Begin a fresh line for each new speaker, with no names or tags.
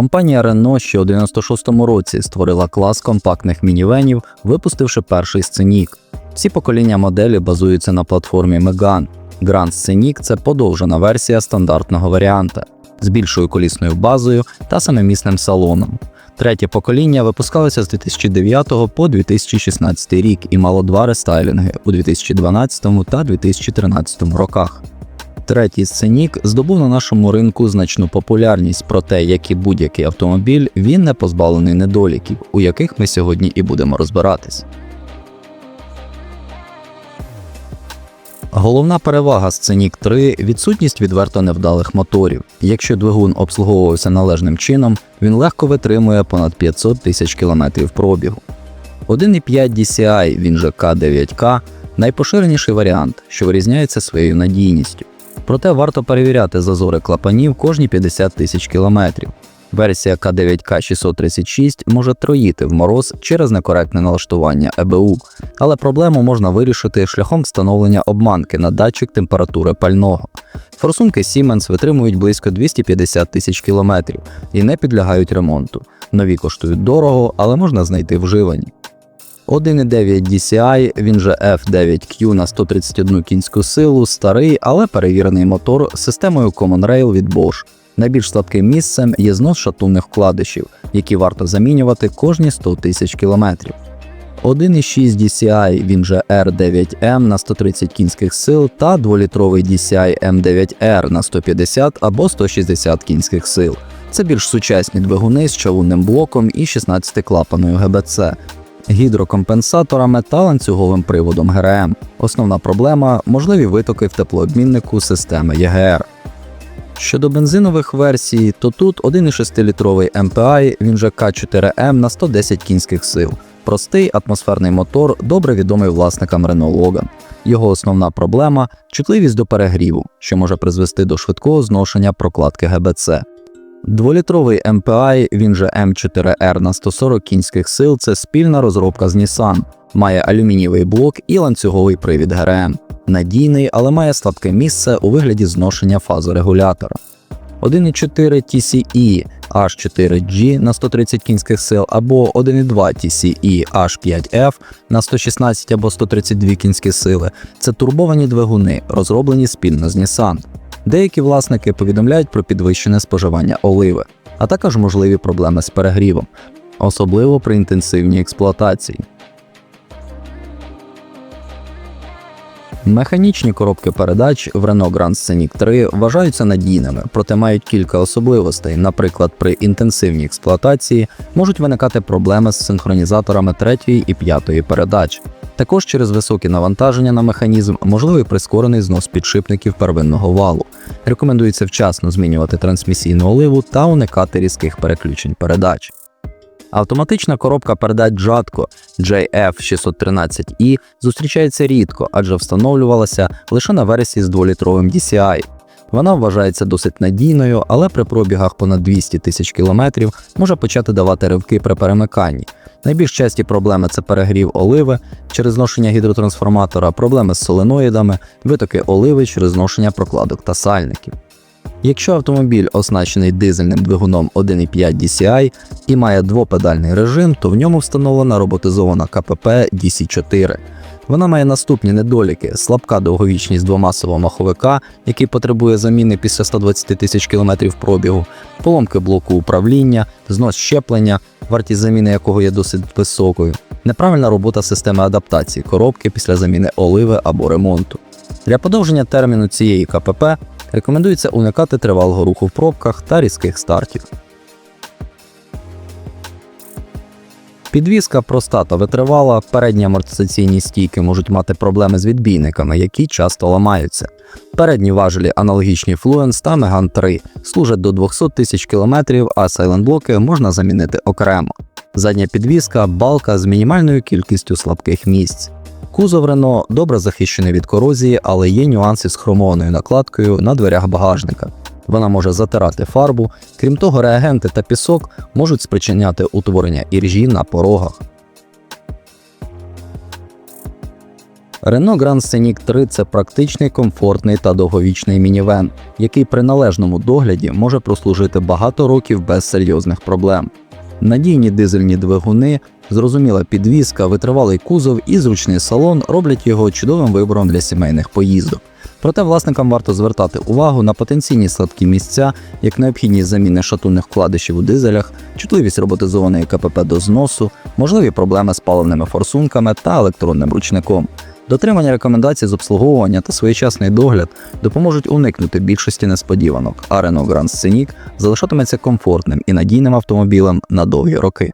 Компанія Renault ще у 96-му році створила клас компактних мінівенів, випустивши перший сценік. Всі покоління моделі базуються на платформі Megane. Grand Scenic – це подовжена версія стандартного варіанта з більшою колісною базою та самомісним салоном. Третє покоління випускалося з 2009 по 2016 рік і мало два рестайлінги у 2012 та 2013 роках. Третій сценік здобув на нашому ринку значну популярність, проте, як і будь-який автомобіль, він не позбавлений недоліків, у яких ми сьогодні і будемо розбиратись. Головна перевага Scenic 3 – відсутність відверто невдалих моторів. Якщо двигун обслуговувався належним чином, він легко витримує понад 500 тисяч кілометрів пробігу. 1,5 DCI, він же K9K, найпоширеніший варіант, що вирізняється своєю надійністю. Проте варто перевіряти зазори клапанів кожні 50 тисяч кілометрів. Версія К9К 636 може троїти в мороз через некоректне налаштування ЕБУ, але проблему можна вирішити шляхом встановлення обманки на датчик температури пального. Форсунки Siemens витримують близько 250 тисяч кілометрів і не підлягають ремонту. Нові коштують дорого, але можна знайти вживані. 1,9 DCI, він же F9Q на 131 кінську силу, старий, але перевірений мотор з системою Common Rail від Bosch. Найбільш слабким місцем є знос шатунних вкладишів, які варто замінювати кожні 100 тисяч кілометрів. 1,6 DCI, він же R9M на 130 кінських сил та 2-літровий DCI M9R на 150 або 160 кінських сил. Це більш сучасні двигуни з чавунним блоком і 16-клапаною ГБЦ, гідрокомпенсаторами та ланцюговим приводом ГРМ. Основна проблема можливі витоки в теплообміннику системи ЄГР. Щодо бензинових версій, то тут 1,6-літровий MPI, він же К4М на 110 кінських сил. Простий атмосферний мотор, добре відомий власникам Renault Logan. Його основна проблема чутливість до перегріву, що може призвести до швидкого зношення прокладки ГБЦ. Дволітровий MPI, він же М4R на 140 кінських сил, це спільна розробка з Nissan. Має алюмінієвий блок і ланцюговий привід ГРМ. Надійний, але має слабке місце у вигляді зношення фазорегулятора. 1,4 TCE H4G на 130 кінських сил або 1,2 TCE H5F на 116 або 132 кінські сили це турбовані двигуни, розроблені спільно з Nissan. Деякі власники повідомляють про підвищене споживання оливи, а також можливі проблеми з перегрівом, особливо при інтенсивній експлуатації. Механічні коробки передач в Renault Grand Scenic 3 вважаються надійними, проте мають кілька особливостей. Наприклад, при інтенсивній експлуатації можуть виникати проблеми з синхронізаторами третьої і п'ятої передач. Також через високі навантаження на механізм можливий прискорений знос підшипників первинного валу. Рекомендується вчасно змінювати трансмісійну оливу та уникати різких переключень передач. Автоматична коробка передач Jatco JF613i зустрічається рідко, адже встановлювалася лише на версії з 2-літровим DCI. Вона вважається досить надійною, але при пробігах понад 200 тисяч кілометрів може почати давати ривки при перемиканні. Найбільш часті проблеми це перегрів оливи через зношення гідротрансформатора, проблеми з соленоїдами, витоки оливи через зношення прокладок та сальників. Якщо автомобіль оснащений дизельним двигуном 1,5 DCI і має двопедальний режим, то в ньому встановлена роботизована КПП DC4. Вона має наступні недоліки: слабка довговічність двомасового маховика, який потребує заміни після 120 тисяч кілометрів пробігу, поломки блоку управління, знос щеплення, вартість заміни якого є досить високою, неправильна робота системи адаптації коробки після заміни оливи або ремонту. Для подовження терміну цієї КПП рекомендується уникати тривалого руху в пробках та різких стартів. Підвізка проста та витривала, передні амортизаційні стійки можуть мати проблеми з відбійниками, які часто ламаються. Передні важелі аналогічні Fluence та Megane 3 служать до 200 тисяч кілометрів, а сайлентблоки можна замінити окремо. Задня підвізка балка з мінімальною кількістю слабких місць. Кузов Рено добре захищений від корозії, але є нюанси з хромованою накладкою на дверях багажника. Вона може затирати фарбу, крім того, реагенти та пісок можуть спричиняти утворення іржі на порогах. Renault Grand Scenic 3 це практичний, комфортний та довговічний мінівен, який при належному догляді може прослужити багато років без серйозних проблем. Надійні дизельні двигуни, зрозуміла підвізка, витривалий кузов і зручний салон роблять його чудовим вибором для сімейних поїздок. Проте власникам варто звертати увагу на потенційні слабкі місця, як необхідність заміни шатунних вкладишів у дизелях, чутливість роботизованої КПП до зносу, можливі проблеми з паливними форсунками та електронним ручником. Дотримання рекомендацій з обслуговування та своєчасний догляд допоможуть уникнути більшості несподіванок, а Renault Grand Scenic залишатиметься комфортним і надійним автомобілем на довгі роки.